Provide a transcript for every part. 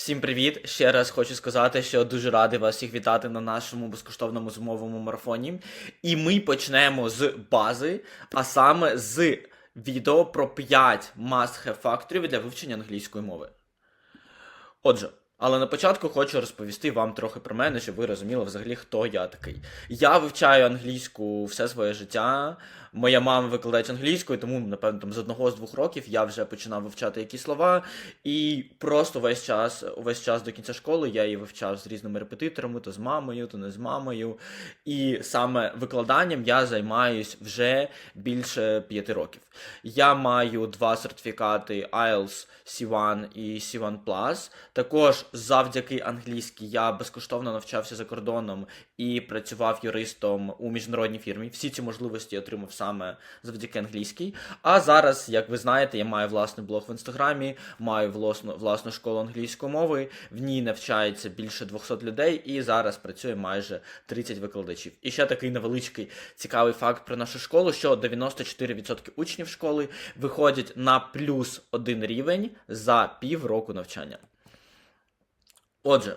Всім привіт! Ще раз хочу сказати, що дуже радий вас всіх вітати на нашому безкоштовному змовому марафоні. І ми почнемо з бази, а саме з відео про 5 must-have факторів для вивчення англійської мови. Отже, але на початку хочу розповісти вам трохи про мене, щоб ви розуміли взагалі, хто я такий. Я вивчаю англійську все своє життя. Моя мама викладач англійської, тому, напевно, там з одного з двох років я вже починав вивчати якісь слова. І просто весь час, увесь час до кінця школи я її вивчав з різними репетиторами, то з мамою, то не з мамою. І саме викладанням я займаюсь вже більше п'яти років. Я маю два сертифікати IELTS C1 і C1+. Також завдяки англійській я безкоштовно навчався за кордоном і працював юристом у міжнародній фірмі. Всі ці можливості отримав саме завдяки англійській. А зараз, як ви знаєте, я маю власний блог в інстаграмі, маю власну, власну школу англійської мови. В ній навчається більше 200 людей, і зараз працює майже 30 викладачів. І ще такий невеличкий цікавий факт про нашу школу: що 94% учнів школи виходять на плюс один рівень за півроку навчання. Отже,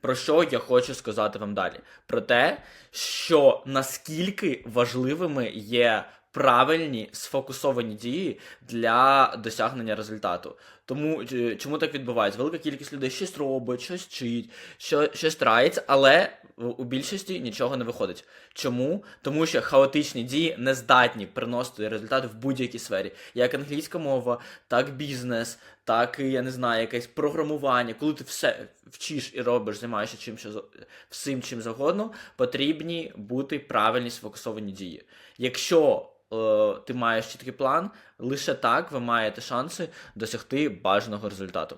про що я хочу сказати вам далі? Про те, що наскільки важливими є правильні сфокусовані дії для досягнення результату. Тому е, чому так відбувається? Велика кількість людей щось робить, щось вчить, що, щось старається, але у більшості нічого не виходить. Чому? Тому що хаотичні дії не здатні приносити результати в будь-якій сфері. Як англійська мова, так бізнес, так і я не знаю, якесь програмування. Коли ти все вчиш і робиш, займаєшся чим що всім чим завгодно, потрібні бути правильні сфокусовані дії. Якщо е, ти маєш чіткий план, лише так ви маєте шанси досягти бажаного результату.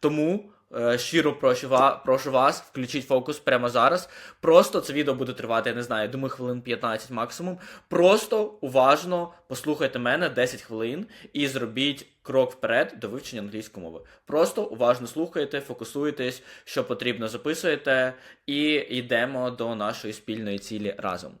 Тому щиро прошу, ва- прошу вас, включіть фокус прямо зараз. Просто це відео буде тривати, я не знаю, думаю, хвилин 15 максимум. Просто уважно послухайте мене 10 хвилин і зробіть крок вперед до вивчення англійської мови. Просто уважно слухайте, фокусуєтесь, що потрібно, записуєте, і йдемо до нашої спільної цілі разом.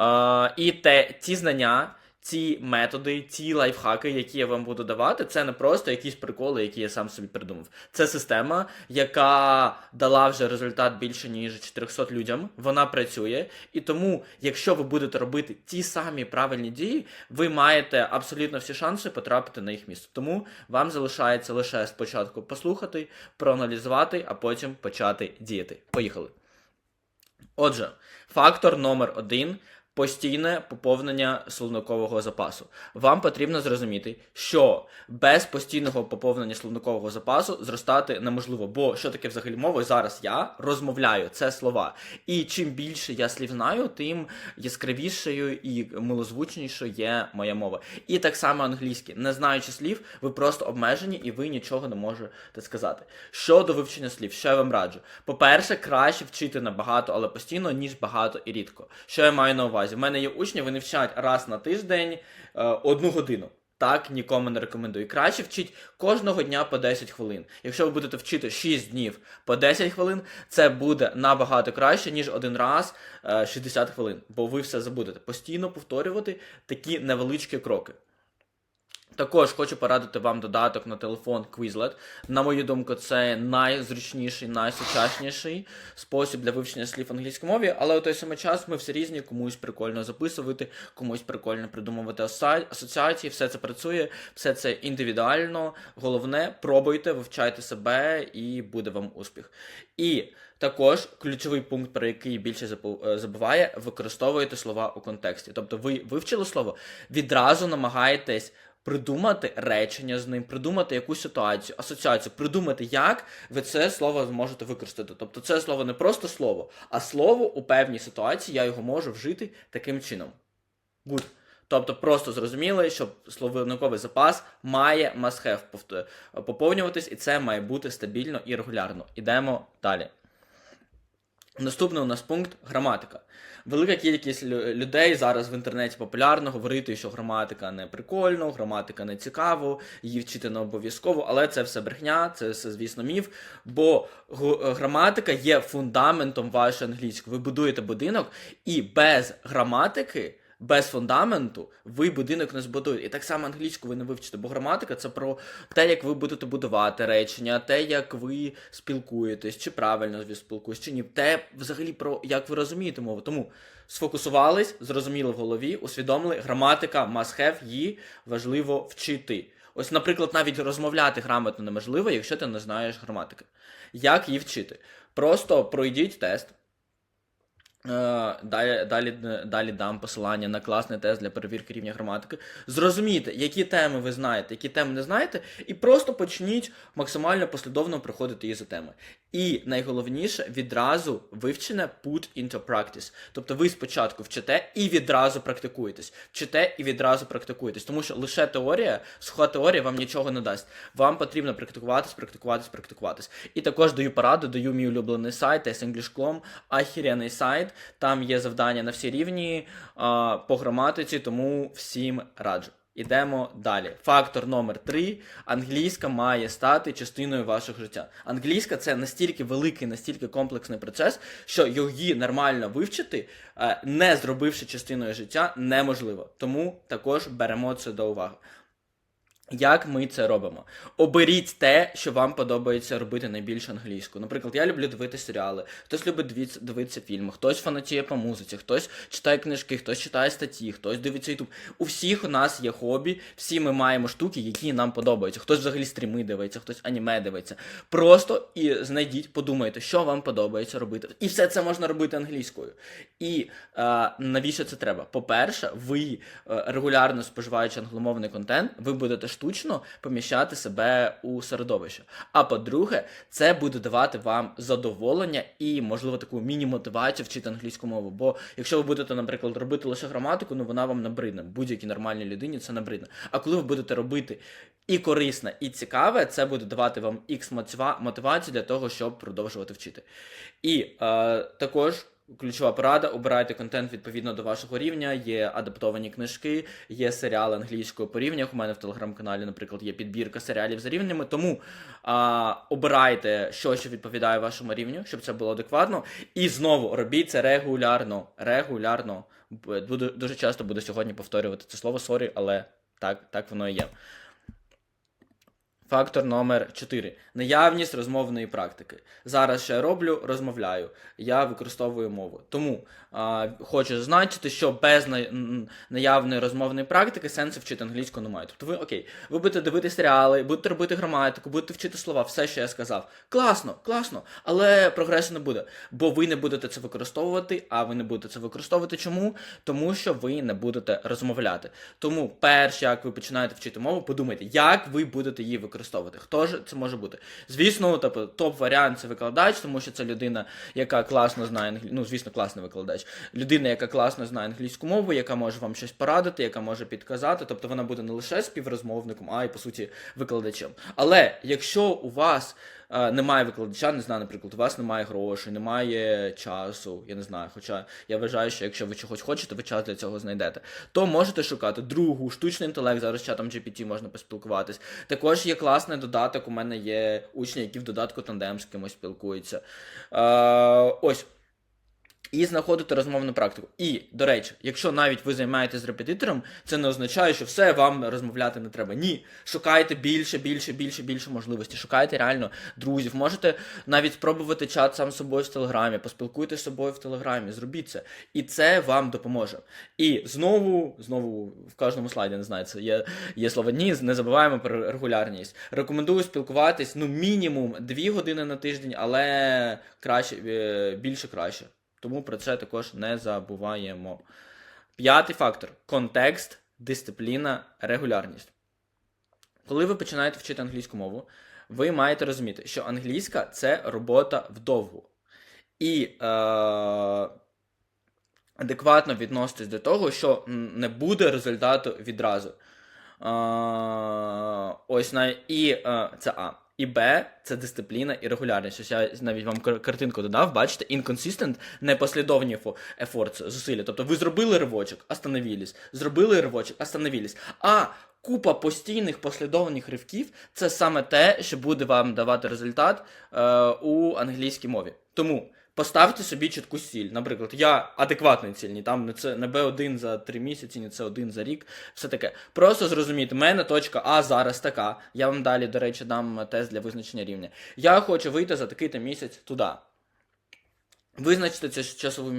Е, і те, ті знання, ці методи, ці лайфхаки, які я вам буду давати, це не просто якісь приколи, які я сам собі придумав. Це система, яка дала вже результат більше ніж 400 людям. Вона працює. І тому, якщо ви будете робити ті самі правильні дії, ви маєте абсолютно всі шанси потрапити на їх місце. Тому вам залишається лише спочатку послухати, проаналізувати, а потім почати діяти. Поїхали. Отже, фактор номер один постійне поповнення словникового запасу. Вам потрібно зрозуміти, що без постійного поповнення словникового запасу зростати неможливо. Бо що таке взагалі мова? Зараз я розмовляю це слова. І чим більше я слів знаю, тим яскравішою і милозвучнішою є моя мова. І так само англійське. Не знаючи слів, ви просто обмежені і ви нічого не можете сказати. Щодо вивчення слів, що я вам раджу? По-перше, краще вчити набагато, але постійно, ніж багато і рідко. Що я маю на увазі? У мене є учні, вони вчать раз на тиждень е, одну годину. Так нікому не рекомендую. Краще вчіть кожного дня по 10 хвилин. Якщо ви будете вчити 6 днів по 10 хвилин, це буде набагато краще, ніж один раз е, 60 хвилин, бо ви все забудете. Постійно повторювати такі невеличкі кроки. Також хочу порадити вам додаток на телефон Quizlet. На мою думку, це найзручніший, найсучасніший спосіб для вивчення слів в англійській мові, але у той самий час ми всі різні, комусь прикольно записувати, комусь прикольно придумувати асоціації, все це працює, все це індивідуально. Головне, пробуйте, вивчайте себе і буде вам успіх. І також ключовий пункт, про який більше е, забуває, використовуєте слова у контексті. Тобто ви вивчили слово, відразу намагаєтесь придумати речення з ним, придумати якусь ситуацію, асоціацію, придумати, як ви це слово зможете використати. Тобто це слово не просто слово, а слово у певній ситуації я його можу вжити таким чином. Good. Тобто просто зрозуміли, що словниковий запас має must-have поповнюватись, і це має бути стабільно і регулярно. Ідемо далі. Наступний у нас пункт граматика. Велика кількість людей зараз в інтернеті популярно говорити, що граматика не прикольно, граматика не цікаво, її вчити не обов'язково, але це все брехня, це все, звісно, міф. Бо граматика є фундаментом вашої англійської. Ви будуєте будинок, і без граматики Без фундаменту ви будинок не збудуєте. І так само англійську ви не вивчите, бо граматика це про те, як ви будете будувати речення, те, як ви спілкуєтесь, чи правильно ви спілкуєтесь, чи ні. Те взагалі про як ви розумієте мову. Тому сфокусувались, зрозуміли в голові, усвідомили, граматика must have, її важливо вчити. Ось, наприклад, навіть розмовляти грамотно неможливо, якщо ти не знаєш граматики. Як її вчити? Просто пройдіть тест. Е, Далі, далі, далі дам посилання на класний тест для перевірки рівня граматики. Зрозумійте, які теми ви знаєте, які теми не знаєте, і просто почніть максимально послідовно проходити її за теми. І найголовніше відразу вивчене put into practice. Тобто ви спочатку вчите і відразу практикуєтесь. Вчите і відразу практикуєтесь. Тому що лише теорія, суха теорія вам нічого не дасть. Вам потрібно практикуватись, практикуватись, практикуватись. І також даю пораду, даю мій улюблений сайт English.com, ахіряний сайт. Там є завдання на всі рівні а, по граматиці, тому всім раджу. Ідемо далі. Фактор номер 3. Англійська має стати частиною вашого життя. Англійська це настільки великий, настільки комплексний процес, що її нормально вивчити, е, не зробивши частиною життя, неможливо. Тому також беремо це до уваги. Як ми це робимо? Оберіть те, що вам подобається робити найбільше англійською. Наприклад, я люблю дивитися серіали, хтось любить дивитися, дивитися фільми, хтось фанатіє по музиці, хтось читає книжки, хтось читає статті, хтось дивиться ютуб. У всіх у нас є хобі, всі ми маємо штуки, які нам подобаються. Хтось взагалі стріми дивиться, хтось аніме дивиться. Просто і знайдіть, подумайте, що вам подобається робити. І все це можна робити англійською. І е, навіщо це треба? По-перше, ви е, регулярно споживаючи англомовний контент, ви будете штучно поміщати себе у середовище. А по-друге, це буде давати вам задоволення і, можливо, таку міні-мотивацію вчити англійську мову. Бо якщо ви будете, наприклад, робити лише граматику, ну вона вам набридне. Будь-якій нормальній людині це набридне. А коли ви будете робити і корисне, і цікаве, це буде давати вам ікс мотивацію для того, щоб продовжувати вчити. І е, також. Ключова порада: обирайте контент відповідно до вашого рівня. Є адаптовані книжки, є серіали англійською по рівнях. У мене в телеграм-каналі, наприклад, є підбірка серіалів за рівнями. Тому а, обирайте щось, що відповідає вашому рівню, щоб це було адекватно. І знову робіть це регулярно. Регулярно. Дуже часто буду сьогодні повторювати це слово сорі, але так, так воно і є. Фактор номер 4. Наявність розмовної практики. Зараз я роблю, розмовляю. Я використовую мову. Тому а, хочу зазначити, що без на... наявної розмовної практики сенсу вчити англійську немає. Тобто ви окей, ви будете дивитися серіали, будете робити граматику, будете вчити слова, все, що я сказав. Класно, класно, але прогресу не буде. Бо ви не будете це використовувати, а ви не будете це використовувати. Чому? Тому що ви не будете розмовляти. Тому, перш як ви починаєте вчити мову, подумайте, як ви будете її використовувати. Хто ж це може бути? Звісно, тобто, топ-варіант це викладач, тому що це людина, яка класно знає англійську, ну, звісно, класний викладач. Людина, яка класно знає англійську мову, яка може вам щось порадити, яка може підказати. Тобто вона буде не лише співрозмовником, а й по суті викладачем. Але якщо у вас немає викладача, не знаю, наприклад, у вас немає грошей, немає часу, я не знаю. Хоча я вважаю, що якщо ви чогось хочете, ви час для цього знайдете, то можете шукати другу, штучний інтелект, зараз чатом GPT можна поспілкуватись. Також є класний додаток. У мене є учні, які в додатку тандем з кимось спілкуються. Е, ось. І знаходити розмовну практику. І, до речі, якщо навіть ви займаєтесь з репетитором, це не означає, що все вам розмовляти не треба. Ні. Шукайте більше, більше, більше, більше можливостей. Шукайте реально друзів. Можете навіть спробувати чат сам з собою в Телеграмі, поспілкуйтесь з собою в Телеграмі, зробіть це. І це вам допоможе. І знову, знову в кожному слайді не знаю, це є, є слово ні, не забуваємо про регулярність. Рекомендую спілкуватись ну мінімум 2 години на тиждень, але краще, е, більше краще. Тому про це також не забуваємо. П'ятий фактор контекст, дисципліна, регулярність. Коли ви починаєте вчити англійську мову, ви маєте розуміти, що англійська це робота вдовгу. І е, адекватно відноситись до того, що не буде результату відразу. Е, ось на і е, це А. І Б це дисципліна і регулярність. Ось я навіть вам картинку додав, бачите, inconsistent – непослідовні efforts, зусилля. Тобто ви зробили ривочок, остановились, зробили ривочок, остановились. А купа постійних послідовних ривків це саме те, що буде вам давати результат е, у англійській мові. Тому Поставте собі чітку ціль. Наприклад, я адекватний цільний, там не це не Б1 за 3 місяці, не це 1 за рік. Все таке. Просто зрозуміти, в мене точка А зараз така. Я вам далі, до речі, дам тест для визначення рівня. Я хочу вийти за такий-то місяць туди. Визначте цю часову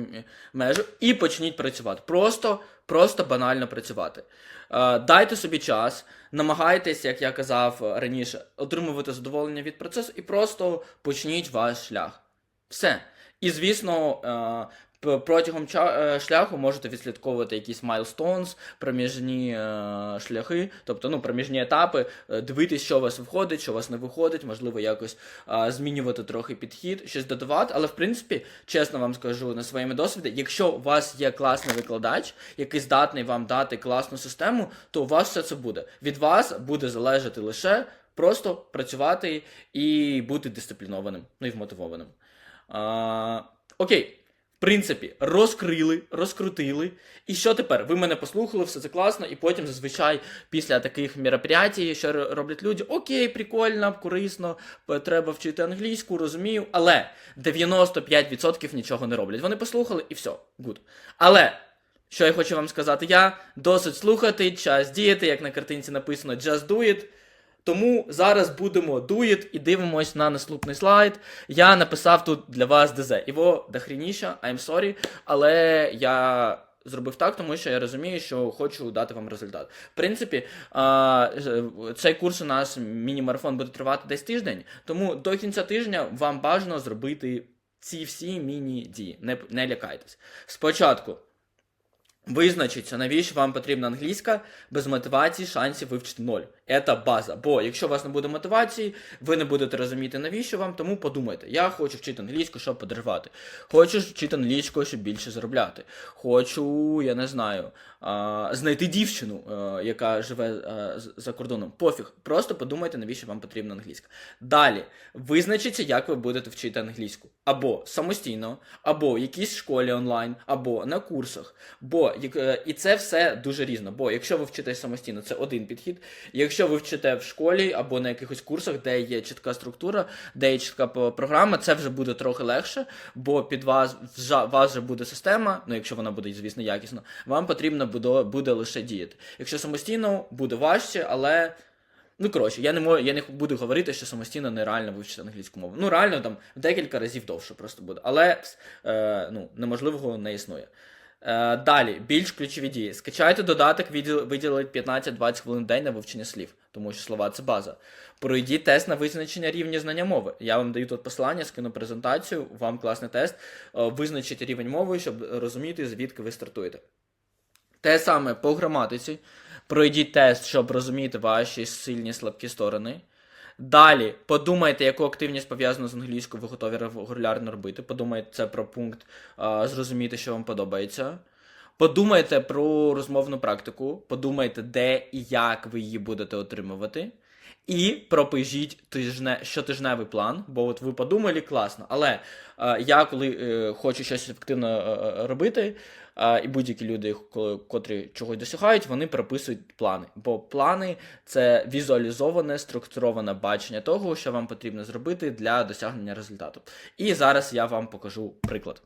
межу і почніть працювати. Просто, просто банально працювати. Е, дайте собі час, намагайтесь, як я казав раніше, отримувати задоволення від процесу і просто почніть ваш шлях. Все. І звісно, е, протягом е, шляху можете відслідковувати якісь milestones, проміжні е, шляхи, тобто ну, проміжні етапи, дивитись, що у вас виходить, що у вас не виходить, можливо, якось змінювати трохи підхід, щось додавати. Але в принципі, чесно вам скажу на своєму досвіді, якщо у вас є класний викладач, який здатний вам дати класну систему, то у вас все це буде. Від вас буде залежати лише просто працювати і бути дисциплінованим, ну і вмотивованим. А, окей. В принципі, розкрили, розкрутили. І що тепер? Ви мене послухали, все це класно, і потім зазвичай після таких мероприятій, що роблять люди, окей, прикольно, корисно, треба вчити англійську, розумію, але 95% нічого не роблять. Вони послухали і все, гуд. Але. Що я хочу вам сказати, я досить слухати, час діяти, як на картинці написано just do it. Тому зараз будемо do і дивимось на наступний слайд. Я написав тут для вас ДЗ. Його дохрініша, I'm sorry, але я зробив так, тому що я розумію, що хочу дати вам результат. В принципі, цей курс у нас міні-марафон буде тривати десь тиждень, тому до кінця тижня вам бажано зробити ці всі міні-дії. Не, не лякайтесь. Спочатку. Визначиться, навіщо вам потрібна англійська, без мотивації шансів вивчити ноль. Це база. Бо якщо у вас не буде мотивації, ви не будете розуміти, навіщо вам, тому подумайте, я хочу вчити англійську, щоб подорожувати. Хочу вчити англійську, щоб більше заробляти. Хочу, я не знаю, знайти дівчину, а, яка живе а, за кордоном. Пофіг. Просто подумайте, навіщо вам потрібна англійська. Далі визначиться, як ви будете вчити англійську. Або самостійно, або в якійсь школі онлайн, або на курсах. Бо е, і це все дуже різно. Бо якщо ви вчитесь самостійно, це один підхід. Якщо ви вчите в школі або на якихось курсах, де є чітка структура, де є чітка програма, це вже буде трохи легше, бо під вас вас вже буде система. Ну якщо вона буде, звісно, якісна, вам потрібно буде, буде лише діяти. Якщо самостійно, буде важче, але. Ну, коротше, я не можу, я не буду говорити, що самостійно нереально вивчити англійську мову. Ну, реально там декілька разів довше просто буде. Але е, ну, неможливого не існує. Е, далі, більш ключові дії. Скачайте додаток, виділіть 15-20 хвилин в день на вивчення слів, тому що слова це база. Пройдіть тест на визначення рівня знання мови. Я вам даю тут посилання, скину презентацію, вам класний тест. Е, визначіть рівень мови, щоб розуміти, звідки ви стартуєте. Те саме по граматиці. Пройдіть тест, щоб розуміти ваші сильні слабкі сторони. Далі подумайте, яку активність пов'язану з англійською ви готові регулярно робити. Подумайте це про пункт зрозуміти, що вам подобається. Подумайте про розмовну практику, подумайте, де і як ви її будете отримувати. І пропишіть тижне, щотижневий план, бо от ви подумали, класно. Але е, я, коли е, хочу щось ефективно е, е, робити, і будь-які люди, котрі чогось досягають, вони прописують плани. Бо плани це візуалізоване, структуроване бачення того, що вам потрібно зробити для досягнення результату. І зараз я вам покажу приклад.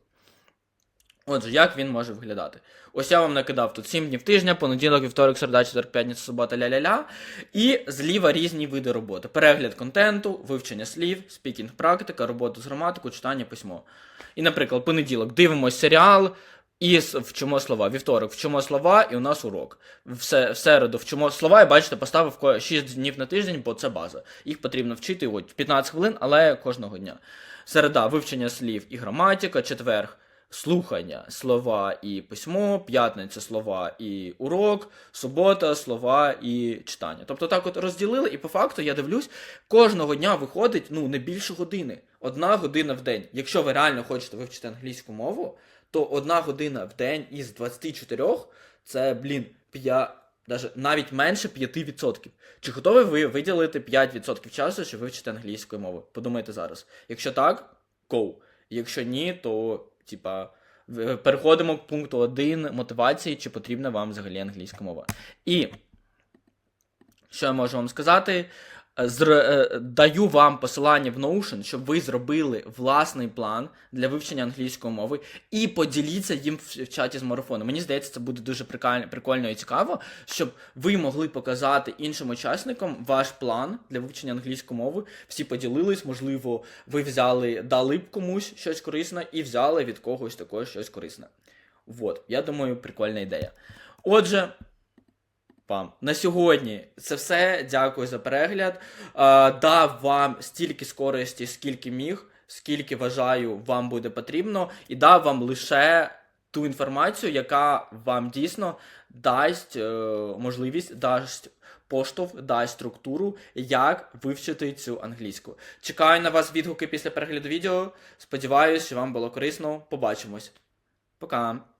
Отже, як він може виглядати? Ось я вам накидав тут 7 днів тижня, понеділок, вівторок, середа, четверг, п'ятниця, субота, ля-ля-ля. І зліва різні види роботи: перегляд контенту, вивчення слів, спікінг практика, робота з граматикою, читання письмо. І, наприклад, понеділок дивимось серіал. І вчимо слова. Вівторок вчимо слова, і у нас урок. В, се- в середу вчимо слова, і бачите, поставив ко- 6 днів на тиждень, бо це база. Їх потрібно вчити от 15 хвилин, але кожного дня. Середа вивчення слів і граматика, четверг слухання, слова і письмо, п'ятниця слова і урок, субота, слова і читання. Тобто так от розділили, і по факту я дивлюсь, кожного дня виходить ну не більше години. Одна година в день. Якщо ви реально хочете вивчити англійську мову, то одна година в день із 24 це, блін, 5, даже навіть менше 5%. Чи готові ви виділити 5% часу, щоб вивчити англійську мову? Подумайте зараз. Якщо так, go. Якщо ні, то типа. Переходимо к пункту 1 мотивації, чи потрібна вам взагалі англійська мова. І що я можу вам сказати? Е, даю вам посилання в Notion, щоб ви зробили власний план для вивчення англійської мови і поділіться їм в, чаті з марафону. Мені здається, це буде дуже прикольно, і цікаво, щоб ви могли показати іншим учасникам ваш план для вивчення англійської мови. Всі поділились, можливо, ви взяли, дали б комусь щось корисне і взяли від когось також щось корисне. Вот, я думаю, прикольна ідея. Отже. Вам на сьогодні це все. Дякую за перегляд. Е, дав вам стільки з користі, скільки міг, скільки вважаю, вам буде потрібно, і дав вам лише ту інформацію, яка вам дійсно дасть е, можливість, дасть поштовх, дасть структуру, як вивчити цю англійську. Чекаю на вас відгуки після перегляду відео. Сподіваюсь, що вам було корисно. Побачимось. Пока.